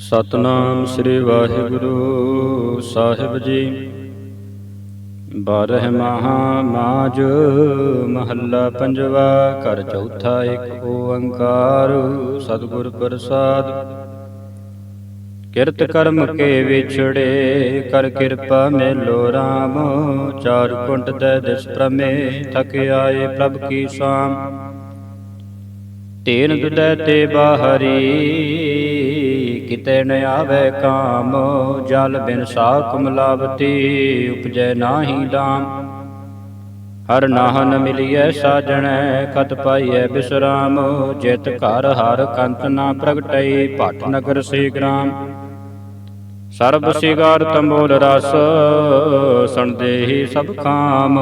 ਸਤਨਾਮ ਸ੍ਰੀ ਵਾਹਿਗੁਰੂ ਸਾਹਿਬ ਜੀ। ਬਾਰਹ ਮਹਾ ਮਾਜ ਮਹੱਲਾ ਪੰਜਵਾ, ਘਰ ਚੌਥਾ ਇੱਕ, ਓੰਕਾਰ, ਸਤਿਗੁਰ ਪ੍ਰਸਾਦ। ਕਿਰਤ ਕਰਮ ਕੇ ਵਿਛੜੇ, ਕਰ ਕਿਰਪਾ ਮੇਲੋ RAM ਚਾਰ ਕੁੰਟ ਦੇ ਦਿਸ ਪ੍ਰਮੇ ਥਕ ਆਏ ਪ੍ਰਭ ਕੀ ਸਾਮ। ਤੇਨ ਦੁਦੈ ਤੇ ਬਾਹਰੀ ਕਿਤੇ ਨ ਆਵੇ ਕਾਮ, ਜਲ ਬਿਨ ਸਾਖ ਮਲਾਵਤੀ ਉਪਜੈ ਨਾਹੀ ਦਾਮ। ਹਰ ਨਾਹਨ ਮਿਲਿਐ ਸਾਜਣੈ ਕਤ ਪਾਈਐ ਬਿਸਰਾਮ। ਜਿਤ ਘਰ ਹਰ ਕੰਤ ਨਾ ਪ੍ਰਗਟਈ, ਭਟ ਨਗਰ ਸੇ ਗ੍ਰਾਮ। ਸਰਬ ਸਿਗਾਰ ਤੰਬੋਲ ਰਸ ਸੰਦੇਹੀ ਸਭ ਕਾਮ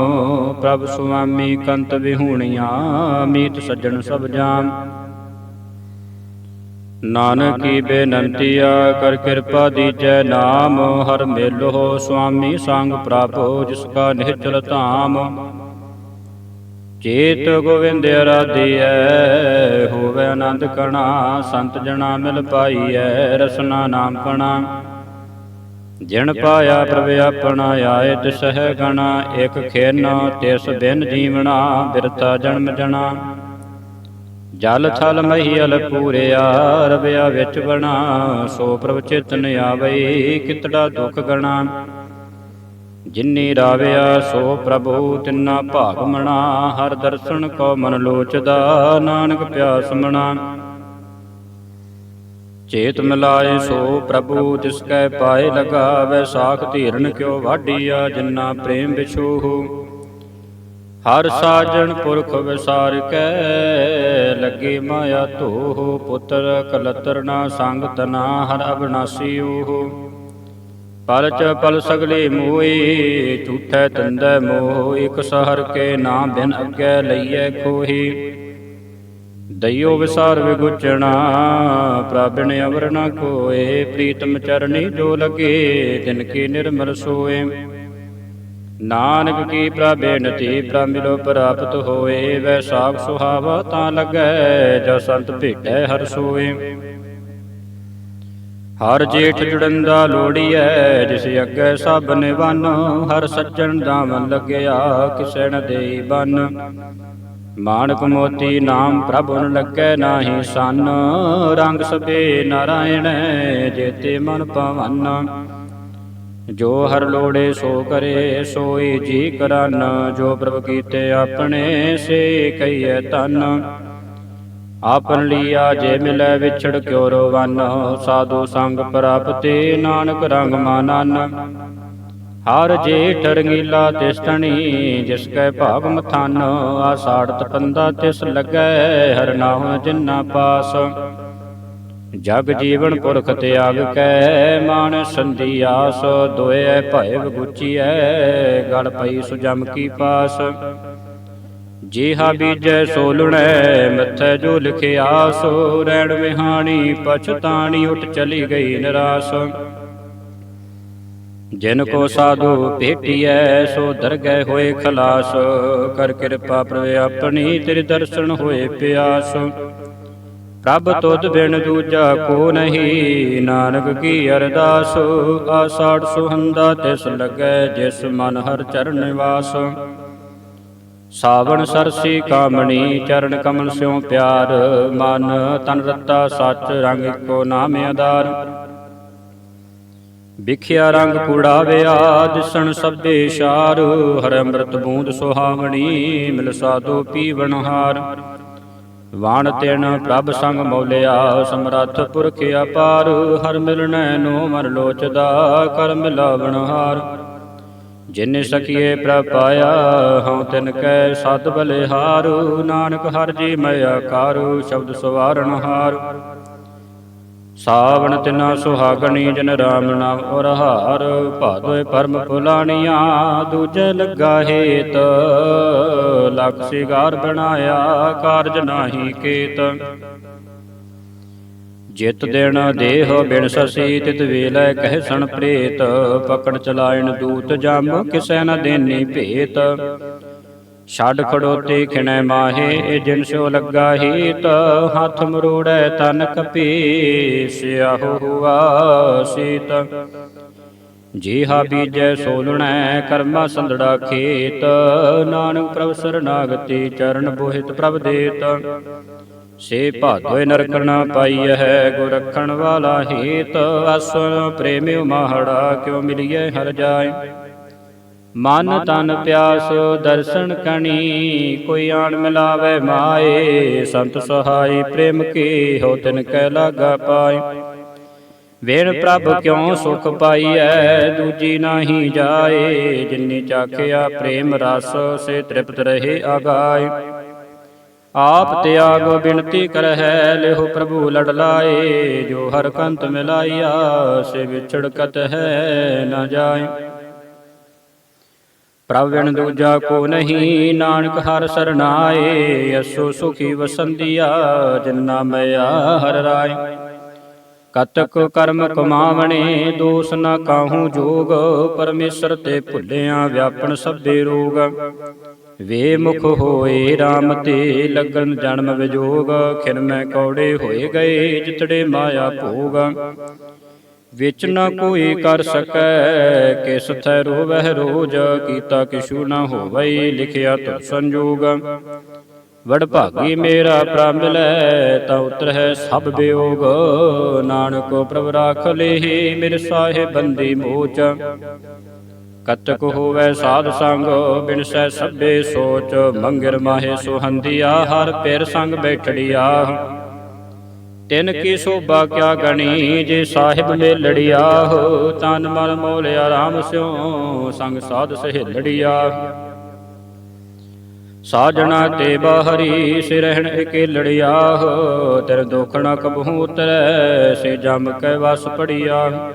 ਪ੍ਰਭ ਸੁਆਮੀ ਕੰਤ ਵਿਹੂਣੀਆਂ, ਮੀਤ ਸੱਜਣ ਸਭ ਜਾਮ। ਨਾਨਕੀ ਬੇਨੰਤੀਆ ਕਰ ਕਿਰਪਾ ਦੀਜੈ ਨਾਮ, ਹਰ ਮੇਲੋ ਸੁਆਮੀ ਸੰਗ ਪ੍ਰਾਪੋ ਜਿਸ ਕਾ ਨਿਹਚਲ ਧਾਮ। ਚੇਤ ਗੋਵਿੰਦ ਅਰਾਧੀਐ ਹੋਵੇ ਆਨੰਦ ਕਣਾ, ਸੰਤ ਜਣਾ ਮਿਲ ਪਾਈਐ ਰਸਨਾ ਨਾਮ ਕਣਾ। ਜਿਣ ਪਾਇਆ ਪ੍ਰਭ ਆਪਣਾ ਆਏ ਤਿਸਹਿ ਗਣਾ, ਇਕ ਖੇਨ ਤਿਸ ਬਿਨ ਜੀਵਣਾ ਬਿਰਤਾ ਜਨਮ ਜਣਾ। ਜਲ ਥਲ ਮਹੀਲ ਪੂਰਿਆ, ਰਵਿਆ ਵਿੱਚ ਬਣਾ, ਸੋ ਪ੍ਰਭ ਚਿਤਨ ਆਵਈ, ਕਿਤੜਾ ਦੁਖ ਗਣਾ। ਜਿਨੀ ਰਾਵਿਆ, ਸੋ ਪ੍ਰਭੂ ਤਿੰਨਾ ਭਾਗ ਮਣਾ, ਹਰ ਦਰਸ਼ਨ ਕੋ ਮਨ ਲੋਚਦਾ, ਨਾਨਕ ਪਿਆਸ ਮਣਾ। ਚੇਤ ਮਿਲਾਏ, ਸੋ ਪ੍ਰਭੂ ਤਿਸ ਕੈ ਪਾਏ ਲਗਾ ਵੈਸਾਖ ਧੀਰਨ ਕਿਉ ਵਾਢੀਆ, ਜਿੰਨਾ ਪ੍ਰੇਮ ਵਿਛੋਹੁ। ਹਰ ਸਾਜਣ ਪੁਰਖ ਵਿਸਾਰ ਕੈ ਲੱਗੇ ਮਾਇਆ ਧੋਹ, ਪੁੱਤਰ ਕਲਤਰ ਨਾ ਸੰਗ ਤਨਾ ਹਰ ਅਬਨਾਸੀ ਓਹ ਪਲ ਚ ਪਲ ਸਗਲੇ ਮੋਏ ਝੂਠੈ ਤੰਦੈ ਮੋਹ, ਇਕ ਸਹਰ ਕੇ ਨਾ ਬਿਨ ਅੱਗੇ ਲਈਐ ਖੋਹੀ। ਦਈਓ ਵਿਸਾਰ ਵਿਗੁਚਣਾ, ਪ੍ਰਭਿਨ ਅਵਰ ਨ ਕੋਏ, ਪ੍ਰੀਤਮ ਚਰਣੀ ਜੋ ਲਗੇ ਦਿਨ ਕੀ ਨਿਰਮਲ ਸੋਏ। ਨਾਨਕ ਕੀ ਪ੍ਰਬੇਨਤੀ ਪ੍ਰਮਿਲੋ ਪ੍ਰਾਪਤ ਹੋਏ, ਵੈ ਸਾਖ ਸੁਹਾਵਾ ਤਾਂ ਲੱਗੈ, ਜੋ ਸੰਤ ਭੇਟੈ ਹਰ ਸੋਏ। ਹਰ ਜੇਠ ਜੁੜੰਦਾ ਲੋੜੀਐ, ਜਿਸ ਅੱਗੇ ਸਭ ਨਿਵਨ, ਹਰ ਸੱਜਣ ਦਾਮਨ ਲੱਗਿਆ, ਕਿਸੈ ਨ ਦੇਈ ਬਨ। ਮਾਨਕ ਮੋਤੀ ਨਾਮ ਪ੍ਰਭ ਨ ਲੱਗੈ ਨਾਹੀ ਸਨ, ਰੰਗ ਸਭੇ ਨਾਰਾਇਣ, ਜੇਤੇ ਮਨ ਪਵਨ। ਜੋ ਹਰ ਲੋੜੇ ਸੋ ਕਰੇ, ਸੋਈ ਜੀ ਕਰਨ, ਜੋ ਪ੍ਰਭ ਕੀਤੇ ਆਪਣੇ, ਸੇ ਕਈਐ ਤਨ ਆਪਨ ਲੀਆ ਜੇ ਮਿਲੈ ਵਿਛੜ ਕਿਉ ਰੋਵਨ, ਸਾਧੂ ਸੰਗ ਪ੍ਰਾਪਤੇ ਨਾਨਕ ਰੰਗ ਮਾਨਨ। ਹਰ ਜੇਠ ਰੰਗੀਲਾ ਤਿਸਟਣੀ, ਜਿਸ ਕੈ ਭਾਗ ਮਥਾਨ, ਆਸਾੜਤ ਪੰਦਾ ਤਿਸ ਲੱਗੈ, ਹਰ ਨਾਮ ਜਿਨਾ ਪਾਸ। ਜਗ ਜੀਵਨ ਪੁਰਖ ਤਿਆਗ ਕੈ, ਮਾਨ ਸੰਧੀ ਆਸ ਦੋਇ ਭੈ ਵਿਗੁਚੀਐ ਗਲ ਪਈ ਸੁਜਮ ਕੀ ਪਾਸ। ਜੀਹਾ ਬੀਜੈ ਸੋ ਮੱਥੇ ਮੱਥੈ ਜੋ ਲਿਖਿਆ ਸੋ ਰਹਿਣ ਵਿਹਾਣੀ ਪਛਤਾਣੀ ਉਠ ਚਲੀ ਗਈ ਨਿਰਾਸ। ਜਿਨ ਕੋ ਸਾਧੂ ਭੇਟੀਐ, ਸੋ ਦਰਗਹਿ ਹੋਏ ਖਲਾਸ। ਕਰ ਕਿਰਪਾ ਪ੍ਰਭ ਆਪਣੀ, ਤੇਰੇ ਦਰਸ਼ਨ ਹੋਏ ਪਿਆਸ। ਪ੍ਰਭ ਤੁਧ ਬਿਨ ਦੂਜਾ ਕੋ ਨਹੀਂ। ਨਾਨਕ ਕੀ ਅਰਦਾਸ, ਆਸਾੜ ਸੁਹੰਦਾ ਤਿਸ ਲੱਗੈ ਜਿਸ ਮਨ ਹਰ ਚਰਨ ਵਾਸ ਸਾਵਣ ਸਰਸੀ ਕਾਮਣੀ, ਚਰਨ ਕਮਲ ਸਿਉ ਪਿਆਰ, ਮਨ ਤਨ ਰਤਾ ਸੱਚ ਰੰਗ ਕੋ ਨਾਮ ਆਧਾਰ। ਵਿਖਿਆ ਰੰਗ ਕੂੜਾਵਿਆ ਦਿਸਣ ਸਭੇ ਸ਼ਾਰ, ਹਰ ਅੰਮ੍ਰਿਤ ਬੂੰਦ ਸੁਹਾਵਣੀ, ਮਿਲ ਸਾਧੂ ਪੀਵਨ ਹਾਰ। ਵਾਣ ਤਿਨ ਪ੍ਰਭ ਸੰਗ ਮੌਲਿਆ, ਸਮਰੱਥ ਪੁਰਖ ਅਪਾਰ, ਹਰ ਮਿਲਣੈ ਨੂੰ ਮਨ ਲੋਚਦਾ, ਕਰ ਮਿਲਾਵਣ ਹਾਰ ਜਿਨ ਸ਼ਕੀਏ ਪ੍ਰਭ ਪਾਇਆ, ਹਉ ਤਿਨ ਕੈ ਸਤ ਬਲਿਹਾਰ, ਨਾਨਕ ਹਰ ਜੀ ਮੈਂ ਆਕਾਰੂ, ਸ਼ਬਦ ਸਵਾਰਣ ਹਾਰ। ਸਾਵਣ ਤਿਨਾ ਸੁਹਾਗਣੀ ਜਨ ਰਾਮ ਨਾਮ ਔਰ ਹਾਰ, ਭਾਦੋਏ ਪਰਮ ਫੁਲਾਣੀਆਂ ਦੂਜੇ ਲੱਗਾ ਹੇਤ। ਲਖ ਸਿਗਾਰ ਬਣਾਇਆ, ਕਾਰਜ ਨਾਹੀ ਕੇਤ। ਜਿਤ ਦਿਨ ਦੇਹ ਬਿਨ ਸਸੀ, ਤਿਤ ਵੇਲੇ ਕਹਿ ਸਣ ਪ੍ਰੇਤ। ਪਕੜ ਚਲਾਇਣ ਦੂਤ ਜਮ, ਕਿਸੈ ਨ ਦੇਨੀ ਭੇਤ। ਛੱਡ ਖੜੋਤੇ ਖਿਣੈ ਮਾਹੇ, ਇਹ ਜਿਨ ਸੋ ਲੱਗਾ ਹੀਤ, ਹੱਥ ਮਰੋੜੈ ਤਨ ਕਪੀ ਸਿਆਹੋ ਹੁਆ ਸੀਤ। ਜੀਹਾ ਬੀਜੈ ਸੋਲਣੈ, ਕਰਮਾ ਸੰਦੜਾ ਖੇਤ, ਨਾਨਕ ਪ੍ਰਭ ਸਰਨਾਗਤੀ ਚਰਨ ਬੋਹਿਤ ਪ੍ਰਭ ਦੇਤ। ਸੇ ਭਾਦੋਇ ਨਰਕ ਪਾਈ ਹੈ ਗੁਰ ਰਖਣ ਵਾਲਾ ਹੇਤ ਅਸਨ ਪ੍ਰੇਮਿਉ ਮਾਹੜਾ ਕਿਉ ਮਿਲਿਐ ਹਰ ਜਾਏ। ਮਨ ਤਨ ਪਿਆਸ, ਦਰਸ਼ਨ ਕਣੀ, ਕੋਈ ਆਣ ਮਿਲਾਵੇ ਮਾਏ। ਸੰਤ ਸਹਾਈ ਪ੍ਰੇਮ ਕੀ ਹੋ ਤਿਨ ਕੈ ਲਾਗਾ ਪਾਏ। ਵੇਣ ਪ੍ਰਭ ਕਿਉ ਸੁਖ ਪਾਈਐ, ਦੂਜੀ ਨਾਹੀ ਜਾਏ। ਜਿਨੀ ਚਾਖਿਆ ਪ੍ਰੇਮ ਰਸ, ਸੇ ਤ੍ਰਿਪਤ ਰਹੇ ਆਗਾਏ। ਆਪ ਤਿਆਗ ਬਿਨਤੀ ਕਰਹਿ, ਲਿਹੁ ਪ੍ਰਭੂ ਲੜ ਲਾਏ। ਜੋ ਹਰ ਕੰਤ ਮਿਲਾਈਆ ਸੇ ਵਿਛੜਕਤ ਹੈ ਨਾ ਜਾਏ। ਪ੍ਰਭ ਵਿਣ ਦੂਜਾ ਕੋ ਨਹੀਂ, ਨਾਨਕ ਹਰ ਸਰਨਾਏ, ਅਸੋ ਸੁਖੀ ਵਸੰਦੀਆ ਜਿਨਾ ਮਿਆ ਹਰ ਰਾਏ। ਕਤਕ ਕਰਮ ਕਮਾਵਣੇ, ਦੋਸ ਨਾ ਕਾਹੂ ਜੋਗ, ਪਰਮੇਸ਼ਰ ਤੇ ਭੁੱਲਿਆ ਵਿਆਪਨ ਸਭੇ ਰੋਗ। ਵੇ ਮੁਖ ਹੋਏ RAM ਤੇ ਲੱਗਣ ਜਨਮ ਵਿਜੋਗ, ਖਿਨ ਮੈਂ ਕੌੜੇ ਹੋਏ ਗਏ, ਜਿਤੜੇ ਮਾਇਆ ਭੋਗ। ਵਿੱਚ ਨਾ ਕੋਈ ਕਰ ਸਕੈ ਕਿਸ ਥੈ ਰੋਵਹਿ ਰੋਜ ਕੀਤਾ ਕਿਛੂ ਨਾ ਹੋਵਈ ਲਿਖਿਆ ਤੁ ਸੰਜੋਗ। ਵਡ ਭਾਗੀ ਮੇਰਾ ਪ੍ਰਭ ਮਿਲੈ ਤਾ ਉਤਰਹਿ ਸਭ ਬਿਯੋਗ। ਨਾਨਕ ਪ੍ਰਭ ਰਾਖ ਲੇਹੀ ਮੇਰੇ ਸਾਹਿਬ ਬੰਦੀ ਮੋਚ। ਕਤਕ ਹੋਵੇ ਸਾਧ ਸੰਗ ਬਿਨਸੈ ਸਭੇ ਸੋਚ। ਮੰਗਰ ਮਾਹੇ ਸੁਹੰਦੀਆ ਹਰ ਪੇਰ ਸੰਗ ਬੈਠੜਿਆ। ਤਿਨ ਕੀ ਸੋਭਾ ਕਿਆ ਗਣੀ, ਜੇ ਸਾਹਿਬ ਮੇਲੜਿਆ ਹੋ, ਤਨ ਮਨ ਮੋਲਿਆ ਰਾਮ ਸਿਉ, ਸੰਗ ਸਾਧ ਸਹੇਲੜਿਆ। ਸਾਜਣਾ ਤੇ ਬਾਹਰੀ ਸਿਰਹਿਣ ਰਹਿਣ ਇਕੇਲੜਿਆ ਹੋ, ਤੇਰ ਦੋਖਣਾ ਕਬਹੂ ਉਤਰੈ, ਸੇ ਜਮ ਕੈ ਵਸ ਪੜਿਆ।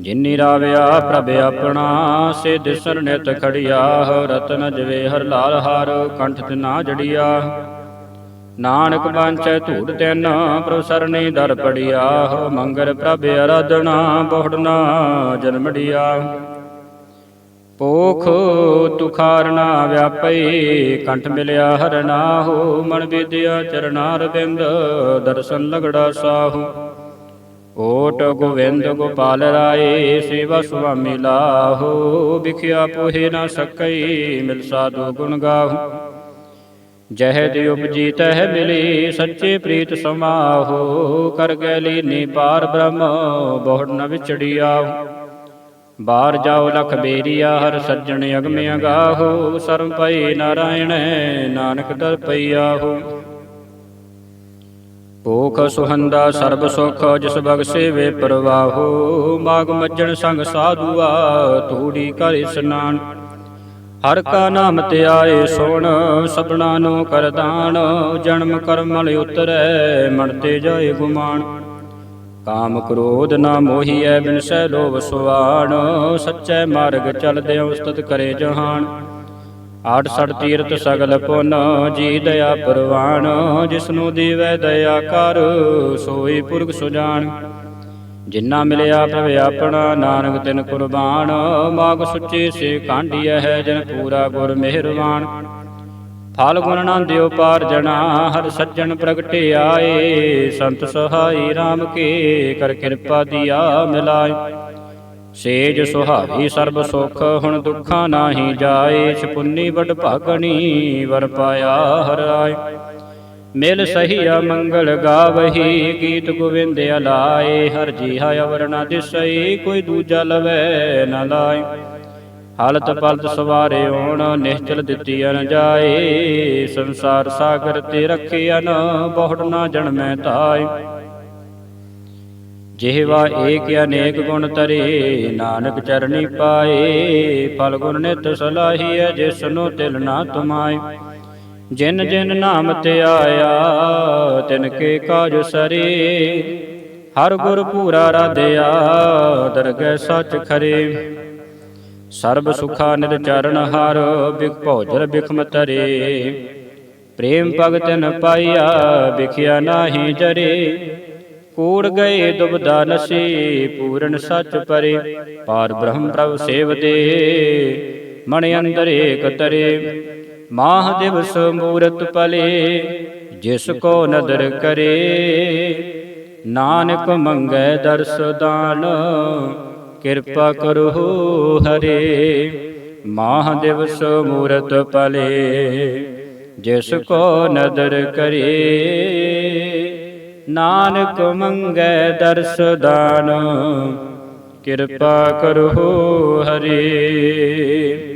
ਜਿਨੀ ਰਾਵਿਆ ਪ੍ਰਭ ਆਪਣਾ, ਸੇ ਦਿਸਰ ਨਿਤ ਖੜਿਆ, ਰਤਨ ਜਵੇ ਹਰ ਲਾਲ ਹਾਰ, ਕੰਠ ਤੇ ਨਾ ਜੜਿਆ। ਨਾਨਕ ਬਾਂਚੈ ਧੂੜ ਤੈਨ, ਪ੍ਰਭ ਸਰਣੀ ਦਰ ਪੜਿਆ ਮੰਗਰ ਪ੍ਰਭ ਅਰਾਧਨਾ, ਬਹੁੜਨਾ ਜਨਮੜਿਆ ਪੋਖ ਤੁਖਾਰਨਾ ਵਿਆਪਈ, ਕੰਠ ਮਿਲਿਆ ਹਰਨਾ ਹੋ ਮਨ ਵਿਦਿਆ ਚਰਨਾਰ ਬਿੰਦ, ਦਰਸ਼ਨ ਲਗੜਾ ਸਾਹੂ। ਓਟ ਗੋਵਿੰਦ ਗੋਪਾਲ ਰਾਏ, ਸੇਵਾ ਸੁਆਮੀ ਲਾਹੋ, ਵਿਖਿਆ ਪੋਹੇ ਨਾ ਸਕਈ, ਮਿਲ ਸਾਧੂ ਗੁਣ ਗਾਹੂ। ਜਹ ਦਿ ਉਪਜੀ ਤਹ ਮਿਲੀ, ਸੱਚੇ ਪ੍ਰੀਤ ਸਮਾਹੋ, ਕਰ ਗੈ ਲੀਨੀ ਪਾਰ ਬ੍ਰਹਮ, ਬਹੁੜ ਨ ਵਿਚੜਿਆ ਬਾਹਰ ਜਾਓ ਲਖ ਬੇਰੀਆ, ਹਰ ਸੱਜਣ ਅਗਮ ਅਗਾਹੋ ਸਰਮ ਪਈ ਨਾਰਾਇਣ, ਨਾਨਕ ਦਰ ਪਈਆਹੋ। ਭੂਖ ਸੁਹੰਦਾ ਸਰਬ ਸੁਖ, ਜਿਸ ਬਗ ਸੇਵੇ ਪਰਵਾਹੋ। ਮਾਗ ਮੱਜਣ ਸੰਗ ਸਾਧੂਆ, ਤੂੜੀ ਕਰ ਇਸਨਾਨ। ਹਰ ਕਾ ਨਾਮ ਤੇ ਆਏ ਸੁਣ ਸਬਣਾ ਨੂੰ ਕਰਦਾਨ ਜਨਮ ਕਰਮਲ ਉਤਰੈ, ਮਨ ਤੇ ਜਾਏ ਗੁਮਾਨ। ਕਾਮ ਕ੍ਰੋਧ ਨਾ ਮੋਹੀਐ ਬਿਨਸੈ ਲੋਭ ਸੁਆਣ, ਸੱਚੇ ਮਾਰਗ ਚਲਦੇ ਉਸਤਤ ਕਰੇ ਜਹਾਨ। ਆਠ ਸੜ ਤੀਰਤ ਸਗਲ ਪੁਨ, ਜੀ ਦਇਆ ਪਰਵਾਨ, ਜਿਸਨੂੰ ਦੀਵੈ ਦਇਆ ਕਰ, ਸੋਈ ਪੁਰਖ ਸੁਜਾਨ। ਜਿਨ੍ਹਾਂ ਮਿਲਿਆ ਪ੍ਰਭ ਆਪਣਾ, ਨਾਨਕ ਤਿਨ ਕੁਰਬਾਨ। ਮਾਗ ਸੁੱਚੇ ਸੇ ਕਾਂਢੀਐ ਹੈ ਜਨ ਪੂਰਾ ਗੁਰ ਮਿਹਰਬਾਨ। ਫਲ ਗੁਣ ਨਾ ਦਿਓ ਪਾਰ ਜਣਾ ਹਰ ਸੱਜਣ ਪ੍ਰਗਟੇ ਆਏ। ਸੰਤ ਸਹਾਈ RAM ਕੇ ਕਰ ਕਿਰਪਾ ਦੀਆ ਮਿਲਾਏ। ਸੇਜ ਸੁਹਾਵੀ ਸਰਬ ਸੁਖ, ਹੁਣ ਦੁੱਖਾਂ ਨਾਹੀ ਜਾਏ। ਛਪੁੰਨੀ ਵਡ ਭਾਗਣੀ, ਵਰ ਪਾਇਆ ਹਰ ਆਏ। ਮਿਲ ਸਹੀਆ ਮੰਗਲ ਗਾਵਹੀ, ਗੀਤ ਗੋਵਿੰਦ ਅਲਾਏ, ਹਰ ਜੀਹਾ ਅਵਰਣਾ ਦਿਸਈ ਕੋਈ ਦੂਜਾ ਲਵੈ ਨਾ ਲਾਏ। ਹਾਲਤ ਪਲਤ ਸਵਾਰੇ ਓਣ ਨਿਸ਼ਚਲ ਦਿੱਤੀ ਅਨ ਜਾਏ। ਸੰਸਾਰ ਸਾਗਰ ਤੇ ਰੱਖਿਆ ਨ ਬਹੁੜ ਨਾ ਜਨਮੈ ਤਾਏ। ਜਿਹਵਾ ਏਕ ਅਨੇਕ ਗੁਣ ਤਰੇ ਨਾਨਕ ਚਰਨੀ ਪਾਏ। ਫਲ ਗੁਣ ਨਿਤ ਸਲਾਹੀਐ ਜਿਸਨੂੰ ਤਿਲ ਨਾ ਤੁਮਾਏ। ਜਿਨ ਜਿਨ ਨਾਮ ਤੇ ਆਇਆ, ਤਿਨ ਕੇ ਕਾਜ ਸਰੇ। ਹਰ ਗੁਰ ਪੂਰਾ ਰਾਧਿਆ, ਦਰਗਹਿ ਸੱਚ ਖਰੇ। ਸਰਬ ਸੁਖਾ ਨਿਦ ਚਰਨ ਹਰ, ਬਿਖ ਭੋਜਰ ਬਿਖਮ ਤਰੇ। ਪ੍ਰੇਮ ਭਗਤਨ ਪਾਈਆ ਵਿਖਿਆ ਨਾਹੀ ਜਰੇ। ਕੂੜ ਗਏ ਦੁਬਦਾ ਨਸੀ, ਪੂਰਨ ਸੱਚ ਪਰੇ। ਪਾਰ ਬ੍ਰਹਮ ਪ੍ਰਭ ਸੇਵਦੇ ਮਣ ਅੰਦਰ ਏਕ ਤਰੇ। ਮਾਹ ਦਿਵਸ ਮੂਰਤ ਪਲੇ, ਜਿਸ ਕੋ ਨਦਰ ਕਰੇ। ਨਾਨਕ ਮੰਗੈ ਦਰਸ ਦਾਨ, ਕਿਰਪਾ ਕਰੋ ਹਰੇ। ਮਾਹ ਦਿਵਸ ਮੂਰਤ ਪਲੇ, ਜਿਸ ਕੋ ਨਦਰ ਕਰੇ। ਨਾਨਕ ਮੰਗੈ ਦਰਸ ਦਾਨ, ਕਿਰਪਾ ਕਰੋ ਹਰੇ।